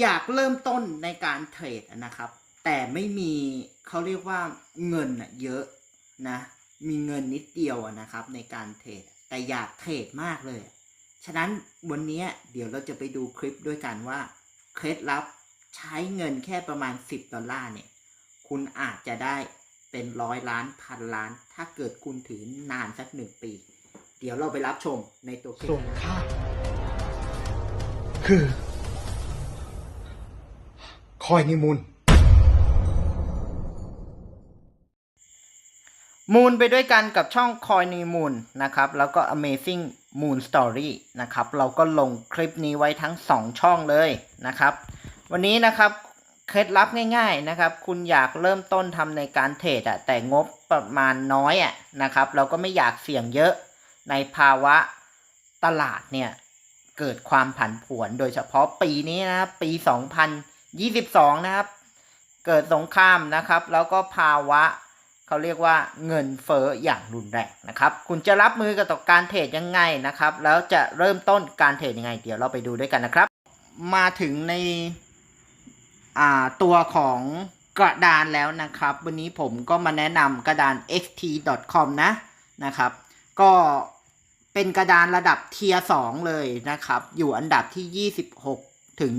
อยากเริ่มต้นในการเทรดนะครับ แต่ไม่มีเขาเรียกว่าเงินอะเยอะนะมีเงินนิดเดียวนะครับ ในการเทรดแต่อยากเทรดมากเลย ฉะนั้นวันนี้เดี๋ยวเราจะไปดูคลิปด้วยกันว่าเคล็ดลับใช้เงินแค่ประมาณ 10 ดอลลาร์เนี่ย คุณอาจจะได้เป็นร้อยล้านพันล้าน ถ้าเกิดคุณถือนานสักหนึ่งปี เดี๋ยวเราไปรับชมในตัวคลิปส่วนข้าคือ คอยนิมุนมูนไปด้วยกันกับช่องคอยนีมูนนะครับ แล้วก็ Amazing Moon Story นะครับ เราก็ลงคลิปนี้ไว้ทั้ง 2 ช่องเลยนะครับ วันนี้นะครับเคล็ดลับง่าย ๆนะครับ คุณอยากเริ่มต้นทำในการเทรดอะแต่งบประมาณน้อยอะนะครับ เราก็ไม่อยากเสี่ยงเยอะในภาวะตลาดเนี่ย เกิดความผันผวนโดยเฉพาะปีนี้นะ ครับปี2022นะครับ เกิดสงครามนะครับ แล้วก็ภาวะเขาเรียกว่าเงินเฟ้ออย่างรุนแรงนะครับ คุณจะรับมือกับต่อการเทรดยังไงนะครับ แล้วจะเริ่มต้นการเทรดยังไง เดี๋ยวเราไปดูด้วยกันนะครับ มาถึงในตัวของกระดานแล้วนะครับ วันนี้ผมก็มาแนะนำกระดาน xt.com นะนะครับ ก็เป็นกระดานระดับเทียร์2เลยนะครับ อยู่อันดับที่ 26 ถึง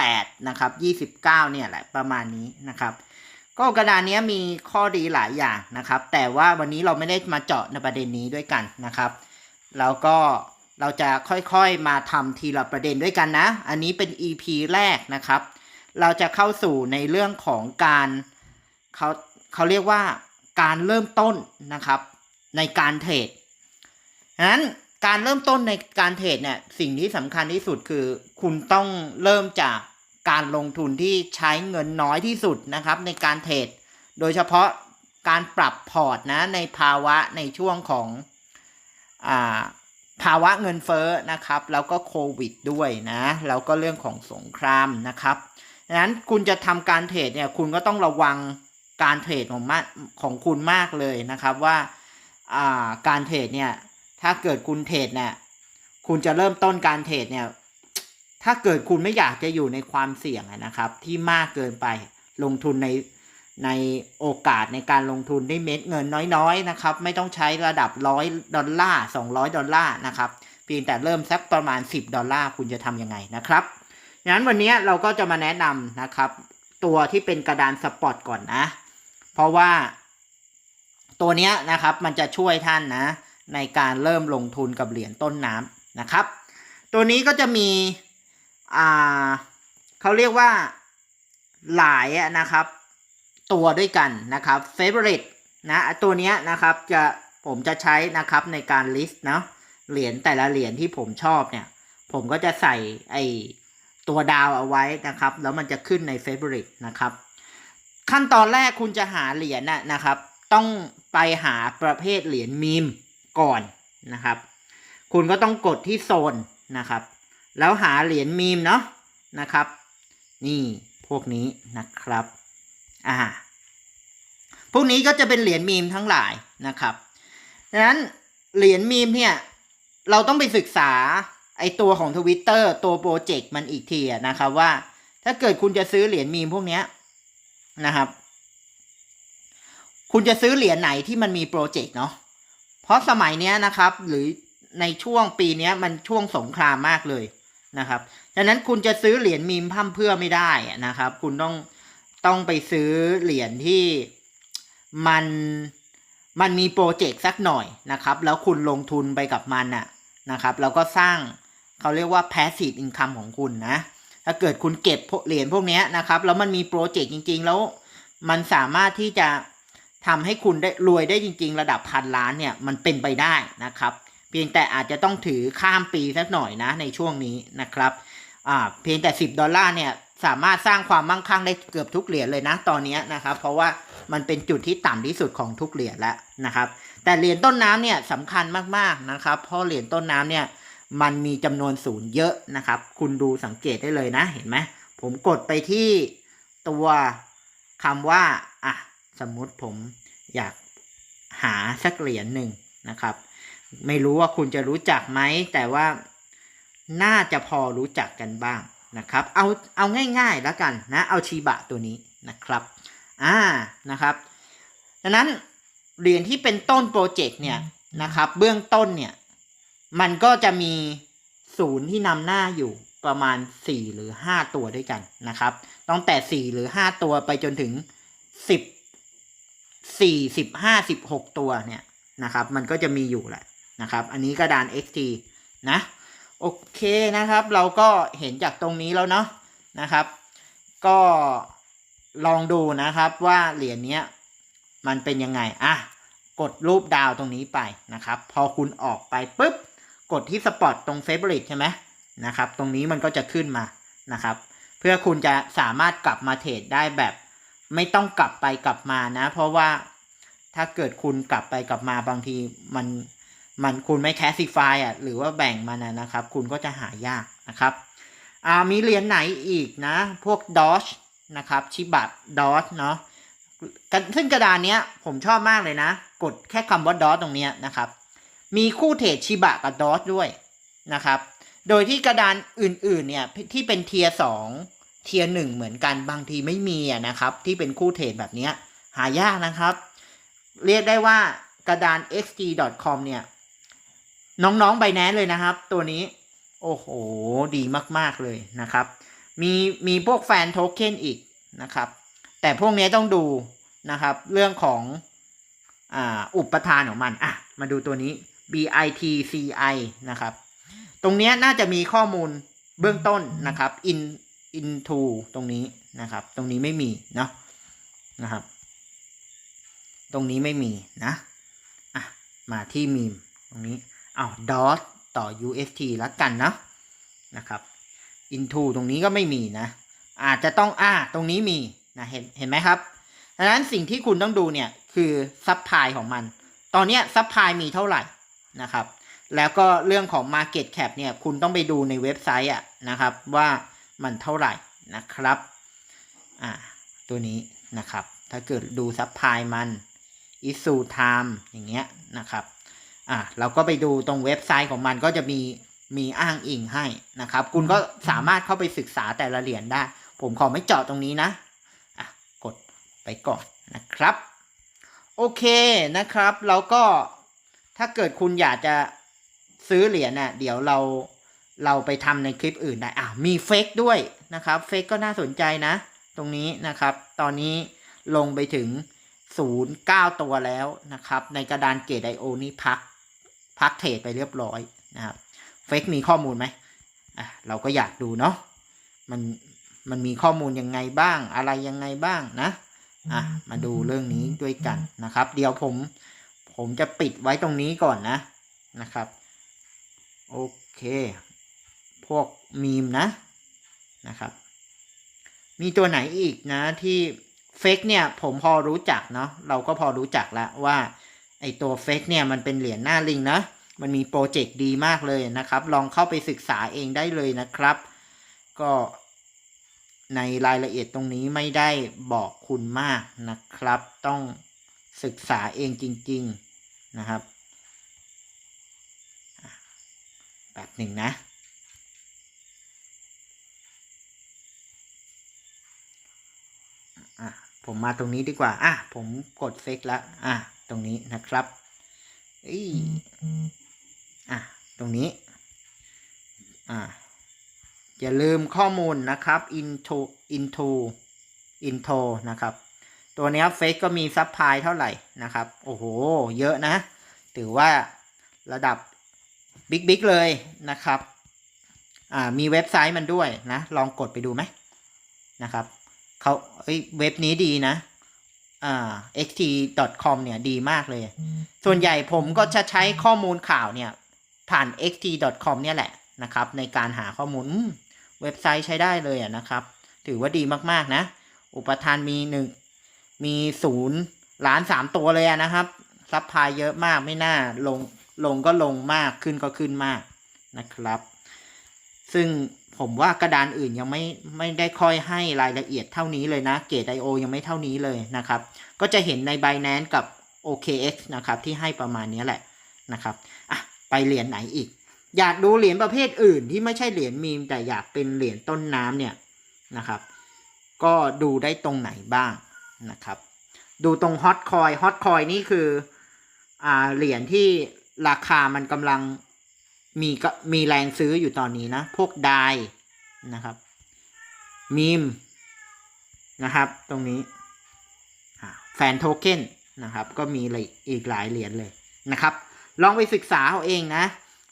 28 นะครับ 29 เนี่ยแหละประมาณนี้นะครับ ก็กระดานเนี้ยมีข้อดีหลายอย่างนะครับ แต่ว่าวันนี้เราไม่ได้มาเจาะในประเด็นนี้ด้วยกันนะครับ แล้วก็เราจะค่อยๆมาทำทีละประเด็นด้วยกันนะ อันนี้เป็น EP แรกนะครับ เราจะเข้าสู่ในเรื่องของการเขาเขาเรียกว่าการเริ่มต้นนะครับในการเทรดนั้น การเริ่มต้นในการเทรดเนี่ยสิ่งที่สำคัญที่สุดคือ คุณต้องเริ่มจากการลงทุนที่ใช้เงินน้อยที่สุดนะครับในการเทรด โดยเฉพาะการปรับพอร์ตนะในภาวะในช่วงของอ่าภาวะเงินเฟ้อนะครับ แล้วก็โควิดด้วยนะแล้วก็เรื่องของสงครามนะครับดังนั้นคุณจะทำการเทรดเนี่ยคุณก็ต้องระวังการเทรดของมาของคุณมากเลยนะครับว่าอ่าการเทรดเนี่ย ถ้าเกิดคุณเทรดเนี่ยคุณจะเริ่มต้นการเทรดเนี่ย ถ้าเกิดคุณไม่อยากจะอยู่ในความเสี่ยงนะครับ ที่มากเกินไปลงทุนในในโอกาสในการลงทุนได้เม็ดเงินน้อยๆนะครับ ไม่ต้องใช้ระดับร้อยดอลลาร์สองร้อยดอลลาร์นะครับเพียงแต่เริ่มสักประมาณ 10 ดอลลาร์คุณจะทำยังไงนะครับดังนั้นวันนี้เราก็จะมาแนะนำนะครับ ตัวที่เป็นกระดานสปอตก่อนนะ เพราะว่าตัวเนี้ยนะครับมันจะช่วยท่านนะ ในการเริ่มลงทุนกับเหรียญต้นน้ำนะครับ ตัวนี้ก็จะมีอ่าเขาเรียกว่าหลายนะครับ ตัวด้วยกันนะครับ favorite นะตัวนี้นะครับจะผมจะใช้นะครับในการ list เนาะเหรียญแต่ละเหรียญที่ผมชอบเนี่ยผมก็จะใส่ไอตัวดาวเอาไว้นะครับ แล้วมันจะขึ้นใน favorite นะครับ ขั้นตอนแรกคุณจะหาเหรียญน่ะนะครับ ต้องไปหาประเภทเหรียญมีม ก่อนนะครับ คุณก็ต้องกดที่โซนนะครับ แล้วหาเหรียญมีมเนาะนะครับ นี่พวกนี้นะครับอ่าพวกนี้ก็จะเป็นเหรียญมีมทั้งหลายนะครับดังนั้นเหรียญมีมเนี่ยเราต้องไปศึกษาไอตัวของทวิตเตอร์ตัวโปรเจกต์มันอีกทีนะครับว่า ถ้าเกิดคุณจะซื้อเหรียญมีมพวกนี้นะครับ คุณจะซื้อเหรียญไหนที่มันมีโปรเจกต์เนาะ เพราะสมัยเนี้ยนะครับ หรือในช่วงปีเนี้ยมันช่วงสงครามมากเลยนะครับดังนั้นคุณจะซื้อเหรียญมีมพั่มเพื่อไม่ได้นะครับ คุณต้องต้องไปซื้อเหรียญที่มันมันมีโปรเจกต์สักหน่อยนะครับ แล้วคุณลงทุนไปกับมันน่ะนะครับ แล้วก็สร้างเขาเรียกว่า passive income ของคุณนะ ถ้าเกิดคุณเก็บเหรียญพวกนี้นะครับ แล้วมันมีโปรเจกต์จริง ๆ แล้วมันสามารถที่จะ ทำให้คุณได้รวยได้จริง ๆ ระดับพันล้านเนี่ยมันเป็นไปได้นะครับ เพียงแต่อาจจะต้องถือข้ามปีสักหน่อยนะในช่วงนี้นะครับอ่าเพียงแต่ 10 ดอลลาร์เนี่ยสามารถสร้างความมั่งคั่งได้เกือบทุกเหรียญเลยนะตอนนี้นะครับเพราะว่ามันเป็นจุดที่ต่ำที่สุดของทุกเหรียญแล้วนะครับ แต่เหรียญต้นน้ำเนี่ยสำคัญมากๆนะครับ เพราะเหรียญต้นน้ำเนี่ยมันมีจำนวนศูนย์เยอะนะครับ คุณดูสังเกตได้เลยนะเห็นไหมผมกดไปที่ตัวคำว่าอะ สมมุติผมอยากหาสักเหรียญหนึ่งนะครับ ไม่รู้ว่าคุณจะรู้จักไหม แต่ว่าน่าจะพอรู้จักกันบ้างนะครับ เอาเอาง่ายๆแล้วกันนะ เอาชีบะตัวนี้นะครับ อ่านะครับ ดังนั้นเหรียญที่เป็นต้นโปรเจกต์เนี่ยนะครับ เบื้องต้นเนี่ย มันก็จะมีศูนย์ที่นำหน้าอยู่ประมาณ 4 หรือ 5 ตัวด้วยกันนะครับ ตั้งแต่ 4 หรือ 5 ตัวไปจนถึ ง10 4 15 16ตัวเนี่ยนะครับ มันก็จะมีอยู่แหละนะครับ อันนี้กระดาน XT นะ โอเคนะครับ เราก็เห็นจากตรงนี้แล้วเนาะนะครับ ก็ลองดูนะครับว่าเหรียญเนี้ยมันเป็นยังไง อะ กดรูปดาวตรงนี้ไปนะครับ พอคุณออกไปปุ๊บ กดที่สปอตตรง Favorite ใช่ไหมนะครับ ตรงนี้มันก็จะขึ้นมานะครับ เพื่อคุณจะสามารถกลับมาเทรดได้แบบ ไม่ต้องกลับไปกลับมานะ เพราะว่าถ้าเกิดคุณกลับไปกลับมาบางทีมันมันคุณไม่แคสซิฟายอะหรือว่าแบ่งมันนะครับ คุณก็จะหายากนะครับอ่ามีเหรียญไหนอีกนะ พวกดอชนะครับชิบัตดอชเนาะซึ่งกระดานเนี้ยผมชอบมากเลยนะ กดแค่คำว่าดอชตรงเนี้ยนะครับ มีคู่เทรดชิบะกับดอชด้วยนะครับ โดยที่กระดานอื่นๆเนี่ยที่เป็นเทียสอง เทียหนึ่งเหมือนกันบางทีไม่มีนะครับ ที่เป็นคู่เทรดแบบนี้หายากนะครับ เรียกได้ว่ากระดาน xg.com เนี่ย น้องๆใบแนนเลยนะครับ ตัวนี้ โอ้โห ดีมากๆเลยนะครับ มีมีพวกแฟนโทเค็นอีกนะครับ แต่พวกนี้ต้องดูนะครับ เรื่องของอ่าอุปทานของมัน อะ มาดูตัวนี้ bitci นะครับ ตรงนี้น่าจะมีข้อมูลเบื้องต้นนะครับ in into ตรงนี้นะครับ ตรงนี้ไม่มีเนาะนะครับ ตรงนี้ไม่มีนะอะมาที่มีมตรงนี้อ้าว dot ต่อ UST แล้วกันเนาะนะครับ into ตรงนี้ก็ไม่มีนะ อาจจะต้องอ่าตรงนี้มีนะเห็นเห็นไหมครับดังนั้นสิ่งที่คุณต้องดูเนี่ยคือซับพลายของมัน ตอนนี้ซับพลายมีเท่าไหร่นะครับ แล้วก็เรื่องของ Market Cap เนี่ยคุณต้องไปดูในเว็บไซต์อะนะครับว่า มันเท่าไหร่นะครับอ่าตัวนี้นะครับ ถ้าเกิดดูซับพลายมัน issue time อย่างเงี้ยนะครับอ่าเราก็ไปดูตรงเว็บไซต์ของมันก็จะมีมีอ้างอิงให้นะครับ คุณก็สามารถเข้าไปศึกษาแต่ละเหรียญได้ ผมขอไม่เจาะตรงนี้นะอะกดไปก่อนนะครับ โอเคนะครับ แล้วก็ถ้าเกิดคุณอยากจะซื้อเหรียญน่ะเดี๋ยวเรา เราไปทำในคลิปอื่นได้อะมีเฟกด้วยนะครับเฟกก็น่าสนใจนะ ตรงนี้นะครับ ตอนนี้ลงไปถึง 09 ตัวแล้วนะครับ ในกระดานเกตไอโอนี่พัก พักเทรดไปเรียบร้อยนะครับเฟกมีข้อมูลไหมอะเราก็อยากดูเนาะมันมันมีข้อมูลยังไงบ้าง อะไรยังไงบ้างนะอะมาดูเรื่องนี้ด้วยกันนะครับ เดี๋ยวผม ผมจะปิดไว้ตรงนี้ก่อนนะนะครับ โอเค พวกมีมนะนะครับ มีตัวไหนอีกนะที่เฟกเนี่ยผมพอรู้จักเนาะเราก็พอรู้จักแล้วว่าไอตัวเฟกเนี่ยมันเป็นเหรียญหน้าลิงนะมันมีโปรเจกต์ดีมากเลยนะครับ ลองเข้าไปศึกษาเองได้เลยนะครับ ก็ในรายละเอียดตรงนี้ไม่ได้บอกคุณมากนะครับ ต้องศึกษาเองจริง ๆนะครับแบบหนึ่งนะ อะ ผมมาตรงนี้ดีกว่า อะ ผมกดเฟกแล้วอะ ตรงนี้นะครับอีอะ ตรงนี้ อะ อย่าลืมข้อมูลนะครับ into into into นะครับ ตัวนี้เฟกก็มีซับพลายเท่าไหร่นะครับ โอ้โห เยอะนะ ถือว่าระดับบิ๊กบิ๊กเลยนะครับ อ่า มีเว็บไซต์มันด้วยนะ ลองกดไปดูไหมนะครับ เขาเอ้ยเว็บนี้ดีนะอ่า xt.com เนี่ยดีมากเลย ส่วนใหญ่ผมก็จะใช้ข้อมูลข่าวเนี่ย ผ่าน xt.com เนี่ยแหละนะครับ ในการหาข้อมูลอืมเว็บไซต์ใช้ได้เลยอะนะครับ ถือว่าดีมาก ๆ นะ อุปทานมีหนึ่งมีศูนย์ล้านสามตัวเลยอะนะครับซับพลายเยอะมากไม่น่าลงลงก็ลงมากขึ้นก็ขึ้นมากนะครับ ซึ่ง ผมว่ากระดานอื่นยังไม่ไม่ได้ค่อยให้รายละเอียดเท่านี้เลยนะ เกต IO ยังไม่เท่านี้เลยนะครับ ก็จะเห็นใน Binance กับ OKX นะครับที่ให้ประมาณนี้แหละนะครับอะไปเหรียญไหนอีก อยากดูเหรียญประเภทอื่นที่ไม่ใช่เหรียญมีม แต่อยากเป็นเหรียญต้นน้ำเนี่ยนะครับ ก็ดูได้ตรงไหนบ้างนะครับ ดูตรงฮอตคอยฮอตคอยนี่คืออ่าเหรียญที่ราคามันกำลัง มีก็มีแรงซื้ออยู่ตอนนี้นะ พวกไดนะครับมีมนะครับตรงนี้แฟนโทเค็นนะครับก็มีอะไรอีกหลายเหรียญเลยนะครับ ลองไปศึกษาเอาเองนะ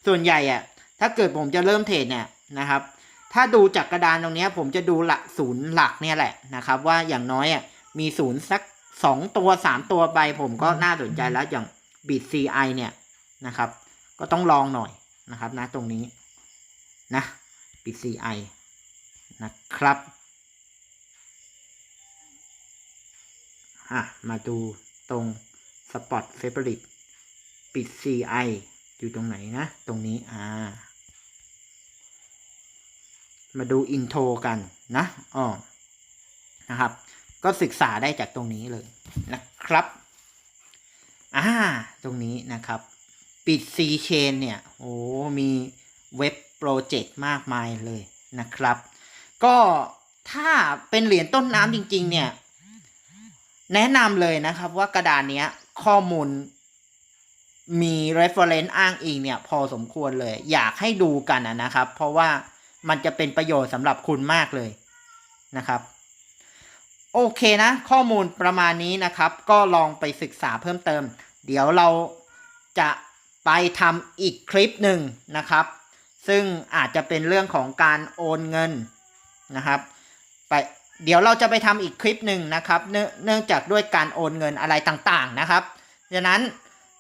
ส่วนใหญ่อะถ้าเกิดผมจะเริ่มเทรดเนี่ยนะครับ ถ้าดูจากกระดานตรงนี้ผมจะดูหลักศูนย์หลักเนี่ยแหละนะครับ ว่าอย่างน้อยอะมีศูนย์สักสองตัวสามตัวไปผมก็น่าสนใจแล้วอย่างบิด CI เนี่ยนะครับ ก็ต้องลองหน่อย นะครับนะตรงนี้นะบิด CI นะครับอะมาดูตรง Spot Favorite ปิด CI อยู่ตรงไหนนะ ตรงนี้อ่ามาดูอินโทรกันนะอ๋อนะครับ ก็ศึกษาได้จากตรงนี้เลยนะครับอ่าตรงนี้นะครับ ปิด C Chain เนี่ย อ้มีเว็บโปรเจกต์มากมายเลยนะครับ ก็ถ้าเป็นเหรียญต้นน้ำจริง ๆ เนี่ย แนะนำเลยนะครับว่ากระดานเนี้ยข้อมูลมี reference อ้างอิงเนี่ย พอสมควรเลย อยากให้ดูกันนะครับ เพราะว่ามันจะเป็นประโยชน์สำหรับคุณมากเลยนะครับ โอเคนะ ข้อมูลประมาณนี้นะครับ ก็ลองไปศึกษาเพิ่มเติม เดี๋ยวเราจะ ไปทำอีกคลิปหนึ่งนะครับ ซึ่งอาจจะเป็นเรื่องของการโอนเงินนะครับ ไปเดี๋ยวเราจะไปทำอีกคลิปหนึ่งนะครับ เนื่องจากด้วยการโอนเงินอะไรต่างๆนะครับดังนั้น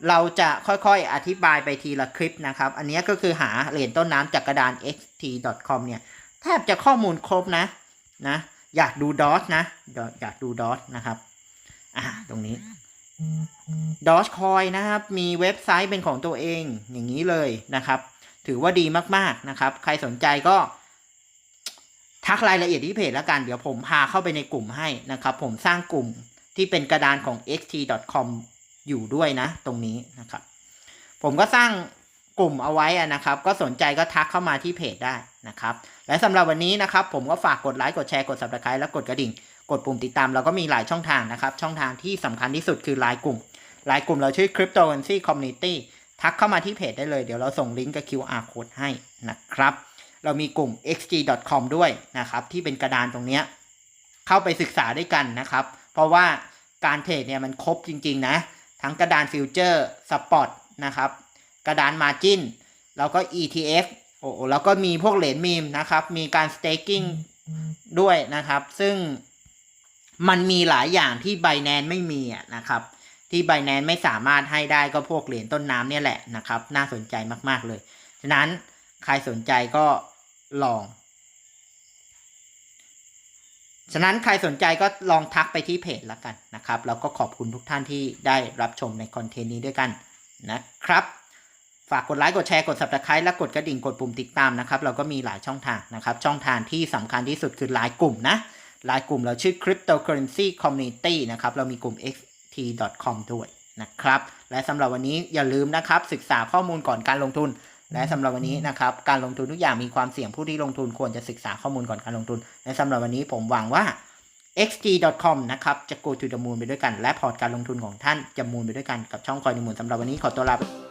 เราจะค่อยๆ อธิบายไปทีละคลิปนะครับ อันนี้ก็คือหาเหรียญต้นน้ำจากกระดาน xt.com เนี่ย แทบจะข้อมูลครบนะนะ อยากดูดอ t นะ อยากดูดอ t นะครับ อ่า ตรงนี้ ดอ g คอยนะครับ มีเว็บไซต์เป็นของตัวเองอย่างนี้เลยนะครับ ถือว่าดีมากๆนะครับ ใครสนใจก็ ทักรายละเอียดที่เพจแล้วกัน เดี๋ยวผมพาเข้าไปในกลุ่มให้นะครับ ผมสร้างกลุ่มที่เป็นกระดานของ xt.com อยู่ด้วยนะ ตรงนี้นะครับ ผมก็สร้างกลุ่มเอาไว้นะครับ ก็สนใจก็ทักเข้ามาที่เพจได้นะครับ และสำหรับวันนี้นะครับ ผมก็ฝากกดไลค์กดแชร์กด subscribe แล้วกดกระดิ่ง กดปุ่มติดตามเราก็มีหลายช่องทางนะครับ ช่องทางที่สำคัญที่สุดคือไลน์กลุ่มไลน์กลุ่มเราชื่อ cryptocurrency community ทักเข้ามาที่เพจได้เลย เดี๋ยวเราส่งลิงก์กับ QR code ให้นะครับ เรามีกลุ่ม xg.com ด้วยนะครับ ที่เป็นกระดานตรงเนี้ยเข้าไปศึกษาด้วยกันนะครับ เพราะว่าการเทรดเนี่ยมันครบจริง ๆ นะ ทั้งกระดานฟิวเจอร์สปอตนะครับ กระดานมาจินแล้วก็ ETF โอ้แล้วก็มีพวกเหรียญมีมนะครับ มีการ staking ด้วยนะครับ ซึ่ง มันมีหลายอย่างที่ b บ n a n c e ไม่มีนะครับ ที่ b บ n a n c e ไม่สามารถให้ได้ก็พวกเหรียญต้นน้ำเนี่ยแหละนะครับ น่าสนใจมากๆเลยฉะนั้นใครสนใจก็ลอง ฉะนั้นใครสนใจก็ลองทักไปที่เพจแล้วกันนะครับ แล้วก็ขอบคุณทุกท่านที่ได้รับชมในคอนเทนต์นี้ด้วยกันนะครับฝากกดไลค์กดแชร์กด subscribe และกดกระดิ่งกดปุ่มติดตามนะครับ เราก็มีหลายช่องทางนะครับ ช่องทางที่สำคัญที่สุดคือไลน์กลุ่มนะ ไลน์กลุ่มเราชื่อ cryptocurrency community นะครับ เรามีกลุ่ม xt.com ด้วยนะครับ และสำหรับวันนี้อย่าลืมนะครับ ศึกษาข้อมูลก่อนการลงทุน และสำหรับวันนี้นะครับ การลงทุนทุกอย่างมีความเสี่ยงผู้ที่ลงทุนควรจะศึกษาข้อมูลก่อนการลงทุน และสำหรับวันนี้ผมหวังว่า xg.com นะครับ จะ go to the moon ไปด้วยกัน และพอร์ตการลงทุนของท่านจะมูนไปด้วยกันกับช่องคอยในมูลสำหรับวันนี้ขอตัวลาไป